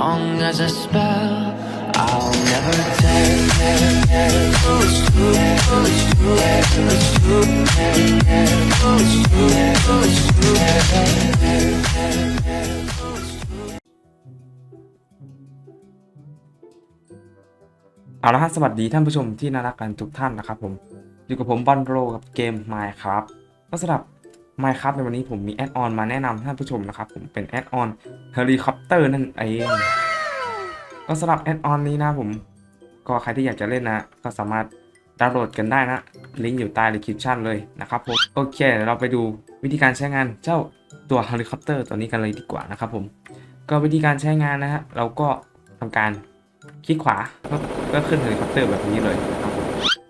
strong as a spell. I'll never tell. Oh, it's true. Oh, it's true. Oh, it's true. Oh, it's true. Oh, it's true. เอาละฮะสวัสดีท่านผู้ชมที่น่ารักกันทุกท่านนะครับผม อยู่กับผมบอลโรกับเกม Minecraft ก็สำหรับ Minecraft ในวันนี้ผมมีแอดออนมาแนะนำท่านผู้ชมนะครับ ผมเป็นแอดออนเฮลิคอปเตอร์นั่นเองก็สำหรับแอดออนนี้นะผม ก็ใครที่อยากจะเล่นนะ ก็สามารถดาวน์โหลดกันได้นะ ลิงก์อยู่ใต้ description เลยนะครับผมโอเคเดี๋ยวเราไปดูวิธีการใช้งานเจ้าตัวเฮลิคอปเตอร์ตัวนี้กันเลยดีกว่านะครับผม ก็วิธีการใช้งานนะฮะเราก็ทำการคลิกขวาก็ขึ้นเฮลิคอปเตอร์แบบนี้เลยนะครับผม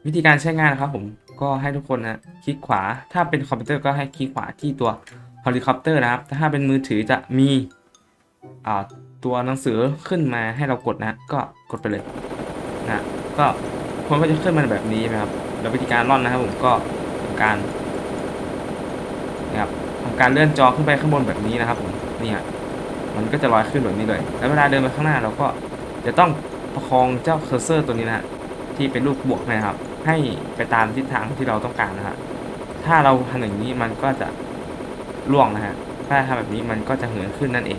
วิธีการใช้งานนะครับผม ก็ให้ทุกคนนะคลิกขวา ถ้าเป็นคอมพิวเตอร์ก็ให้คลิกขวาที่ตัวเฮลิคอปเตอร์นะครับ ถ้าเป็นมือถือจะมีตัวหนังสือขึ้นมาให้เรากดนะ ก็กดไปเลยนะก็คนก็จะขึ้นมาแบบนี้นะครับแล้ววิธีการร่อนนะครับผมก็ทำการนะครับทำการเลื่อนจอขึ้นไปข้างบนแบบนี้นะครับผมนี่ยมันก็จะลอยขึ้นแบบนี้เลย แล้วเวลาเดินไปข้างหน้าเราก็จะต้องประคองเจ้าเคอร์เซอร์ตัวนี้นะที่เป็นรูปบวกนะครับ ให้ไปตามทิศทางที่เราต้องการนะฮะถ้าเราทำอย่างนี้มันก็จะล่วงนะฮะถ้าทำแบบนี้มันก็จะเหินขึ้นนั่นเอง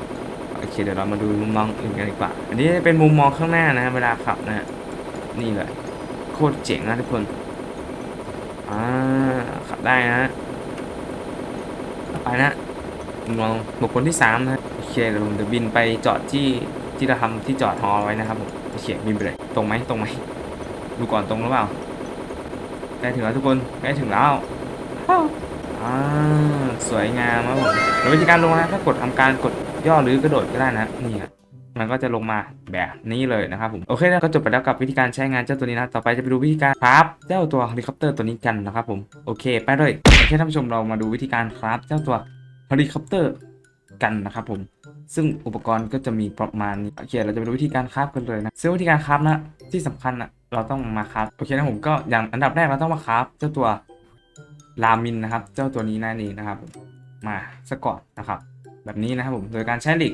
โอเคเดี๋ยวเรามาดูมุมมองอื่นกันดีกว่า อันนี้เป็นมุมมองข้างหน้านะฮะเวลาขับนะฮะนี่เลยโคตรเจ๋งนะทุกคนอ่าขับได้นะไปนะมองบุคคลที่สามนะโอเคเดี๋ยวผมจะบินไปจอดที่ที่เราทำที่จอดฮอไว้นะครับผมโอเคบินไปเลยตรงไหมตรงไหมดูก่อนตรงหรือเปล่า ใกล้ถึงแล้วทุกคนใกล้ถึงแล้วอ่าสวยงามครับผมแล้ววิธีการลงนะถ้ากดทำการกดย่อหรือกระโดดก็ได้นะนี่ฮะมันก็จะลงมาแบบนี้เลยนะครับผมโอเคนะก็จบไปแล้วกับวิธีการใช้งานเจ้าตัวนี้นะต่อไปจะไปดูวิธีการคราฟเจ้าตัวเฮลิคอปเตอร์ตัวนี้กันนะครับผมโอเค ไปเลยโอเคท่านผู้ชมเรามาดูวิธีการคราฟเจ้าตัวเฮลิคอปเตอร์กันนะครับผม ซึ่งอุปกรณ์ก็จะมีประมาณนี้โอเคเราจะไปดูวิธีการคราฟกันเลยนะซึ่งวิธีการคราฟนะที่สำคัญนะ เราต้องมาคราฟโอเคนะผมก็อย่างอันดับแรกเราต้องมาคราฟเจ้าตัวรามินนะครับ เจ้าตัวนี้นั่นเองนะครับ มาสกอตนะครับ แบบนี้นะครับผมโดยการใช้เหล็ก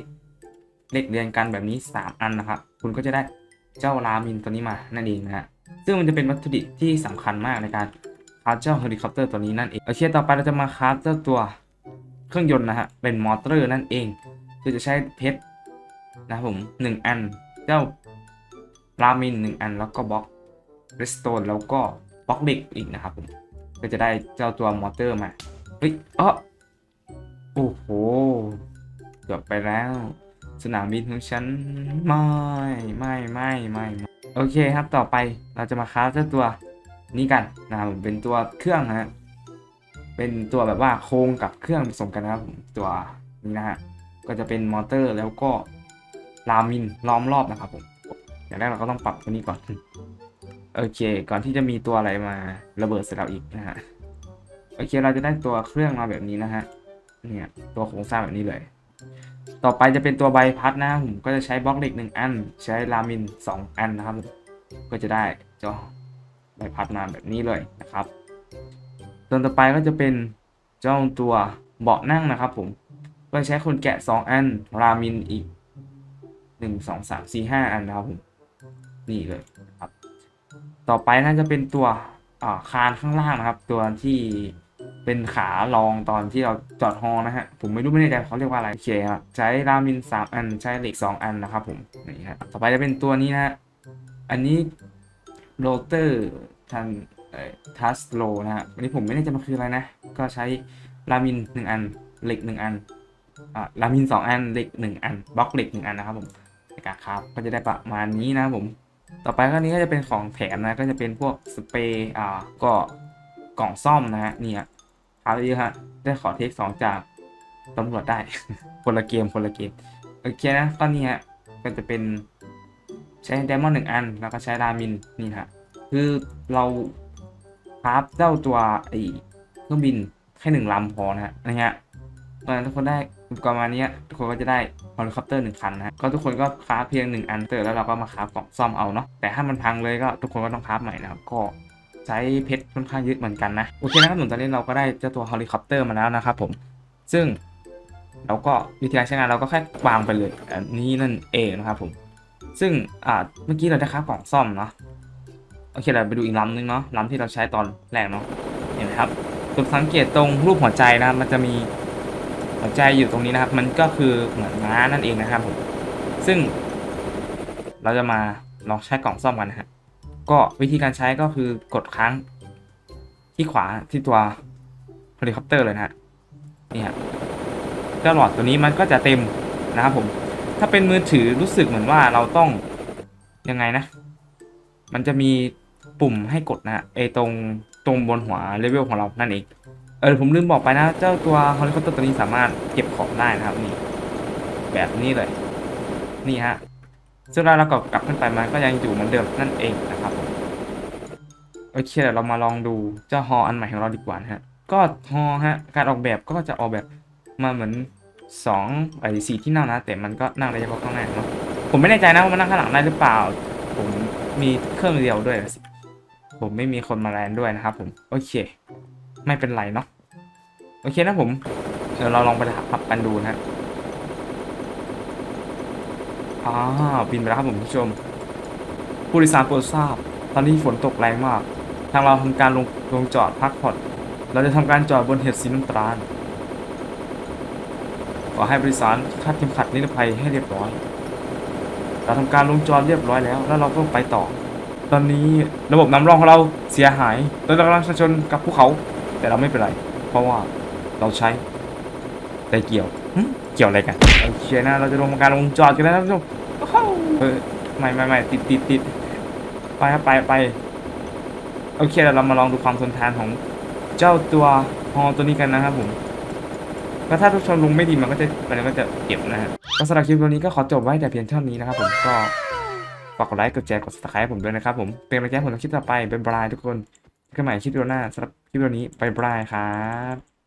เหล็กเรียงกันแบบนี้ 3 อันนะครับ คุณก็จะได้เจ้ารามินตัวนี้มานั่นเองนะฮะซึ่งมันจะเป็นวัตถุดิบที่สำคัญมากในการคราฟเจ้าเฮลิคอปเตอร์ตัวนี้นั่นเองโอเคต่อไปเราจะมาคราฟเจ้าตัวเครื่องยนต์นะฮะเป็นมอเตอร์นั่นเองคือจะใช้เพชรนะครับผมหนึ่งอันเจ้า รามินหนึ่งอันแล้วก็บล็อกเรสโตนแล้วก็บล็อกเด็กอีกนะครับผมก็จะได้เจ้าตัวมอเตอร์มาเฮ้ยเออโอ้โหเกือบไปแล้ว สนามบินของฉันไม่ไม่ไม่ไม่โอเคครับต่อไปเราจะมาค้าเจ้าตัวนี้กันนะครับผมเป็นตัวเครื่องนะฮะเป็นตัวแบบว่าโครงกับเครื่องผสมกันนะครับตัวนี้นะฮะก็จะเป็นมอเตอร์แล้วก็รามินล้อมรอบนะครับผม อย่างแรกเราก็ต้องปรับตัวนี้ก่อน โอเค ก่อนที่จะมีตัวอะไรมาระเบิดใส่เราอีกนะฮะ โอเค เราจะได้ตัวเครื่องมาแบบนี้นะฮะ เนี่ย ตัวโครงสร้างแบบนี้เลย ต่อไปจะเป็นตัวใบพัดนะผมก็จะใช้บล็อกเหล็กหนึ่งอัน ใช้รามินสองอันนะครับ ก็จะได้เจ้าใบพัดมาแบบนี้เลยนะครับส่วนต่อไปก็จะเป็นเจ้าตัวเบาะนั่งนะครับ ผม ก็ใช้คนแกะ 2 อัน รามินอีก 1 2 3 4 5 อันนะครับผม นี่เลยครับ ต่อไปน่าจะเป็นตัวอ่าคานข้างล่างนะครับ ตัวที่เป็นขารองตอนที่เราจอดฮอนะฮะผมไม่รู้ไม่แน่ใจเขาเรียกว่าอะไรโอเคครับใช้รามิน3อันใช้เหล็ก2อันนะครับผมนี่ครับต่อไปจะเป็นตัวนี้นะฮะอันนี้โรเตอร์ทันทัสโลนะฮะอันนี้ผมไม่แน่ใจมันคืออะไรนะ ก็ใช้รามินหนึ่งอันเหล็กหนึ่งอันอ่ารามินสองอันเหล็กหนึ่งอันบล็อกเหล็กหนึ่งอันนะครับผมในการคราฟก็จะได้ประมาณนี้นะครับผม ต่อไปก็นี้ก็จะเป็นของแถมนะ ก็จะเป็นพวกสเปรย์อ่าก็กล่องซ่อมนะฮะเนี่ยคราฟเยอะฮะได้ขอเทคสองจากตำรวจได้ คนละเกมคนละเกมโอเคนะก็นี่ฮะก็จะเป็นใช้ไดมอนด์หนึ่งอัน แล้วก็ใช้รามินนี่ฮะคือเราครับเจ้าตัวไอเครื่องบินแค่หนึ่งลำพอนะฮะนะฮะตอนนั้นทุกคนได้ อุปกรณ์ประมาณนี้ทุกคนก็จะได้เฮลิคอปเตอร์หนึ่งคันนะฮะก็ทุกคนก็คราฟเพียงหนึ่งอันเตอร์แล้วเราก็มาคราฟกล่องซ่อมเอาเนาะแต่ถ้ามันพังเลยก็ทุกคนก็ต้องคราฟใหม่นะครับก็ใช้เพชรค่อนข้างเยอะเหมือนกันนะโอเคนะครับหนุนตอนนี้เราก็ได้เจ้าตัวเฮลิคอปเตอร์มาแล้วนะครับผมซึ่งแล้วก็วิธีการใช้งานเราก็แค่วางไปเลยอันนี้นั่นเองนะครับผม ซึ่งอ่าเมื่อกี้เราได้ครับกล่องซ่อมเนาะโอเคเราไปดูอีกลำนึงเนาะลำที่เราใช้ตอนแรกเนาะเห็นไหมครับจุดสังเกตตรงรูปหัวใจนะมันจะมี หัวใจอยู่ตรงนี้นะครับ มันก็คือเหมือนม้านั่นเองนะครับผมซึ่ง เราจะมาลองใช้กล่องซ่อมกันนะฮะก็วิธีการใช้ก็คือกดค้างที่ขวาที่ตัวเฮลิคอปเตอร์เลยนะฮะนี่ฮะเจ้าหลอดตัวนี้มันก็จะเต็มนะครับผม ถ้าเป็นมือถือรู้สึกเหมือนว่าเราต้องยังไงนะ มันจะมีปุ่มให้กดนะฮะไอตรงตรงบนหัวเลเวลของเรานั่นเอง เออผมลืมบอกไปนะ เจ้าตัวเฮลิคอปเตอร์ตัวนี้สามารถเก็บของได้นะครับนี่ แบบนี้เลย นี่ฮะซึ่งเราเราก็กลับขึ้นไปมันก็ยังอยู่เหมือนเดิมนั่นเองนะครับผมโอเคเดี๋ยวเรามาลองดูเจ้าฮออันใหม่ของเราดีกว่านะฮะ ก็ฮอฮะการออกแบบก็จะออกแบบมาเหมือนสองไอ้สี่ที่นั่งนะ แต่มันก็นั่งได้เฉพาะข้างหน้าเนาะผมไม่แน่ใจนะว่ามันนั่งข้างหลังได้หรือเปล่า ผมมีเครื่องเดียวด้วยสิผมไม่มีคนมาแลนด้วยนะครับผมโอเค ไม่เป็นไรเนาะโอเคนะผม เดี๋ยวเราลองไปขับกันดูนะอ้าบินไปแล้วครับผมผู้ชม ผู้โดยสารโปรดทราบ ตอนนี้ฝนตกแรงมาก ทางเราทำการลงลงจอดพักผ่อน เราจะทำการจอดบนเห็ดสีน้ำตาลขอให้บริษัทคาดเข็มขัดนิรภัยให้เรียบร้อย เราทำการลงจอดเรียบร้อยแล้ว แล้วเราก็ไปต่อ ตอนนี้ระบบน้ำรองของเราเสียหายเรากำลังชนกับภูเขา แต่เราไม่เป็นไร เพราะว่าเราใช้ไดเกี่ยวหึเกี่ยวอะไรกันโอเคนะเราจะลงการลงจอดกันแล้วนะท่านผู้ชมโอ้โหเออไม่ไม่ไม่ติดติดติดไปครับไปไปโอเคเดี๋ยวเรามาลองดูความทนทานของเจ้าตัวฮอตัวนี้กันนะครับผมก็ถ้าทุกชนลงไม่ดีมันก็จะมันก็จะเก็บนะฮะก็สำหรับคลิปตัวนี้ก็ขอจบไว้แต่เพียงเท่านี้นะครับผมก็ฝากกดไลค์กดแชร์กด subscribe ให้ผมด้วยนะครับผมเป็นกำลังใจให้ผมในคลิปต่อไปบ๊ายบายทุกคนพบ กันใหม่คลิปวิดีโอหน้าสำหรับคลิปวิดีโอนี้บายบายครับ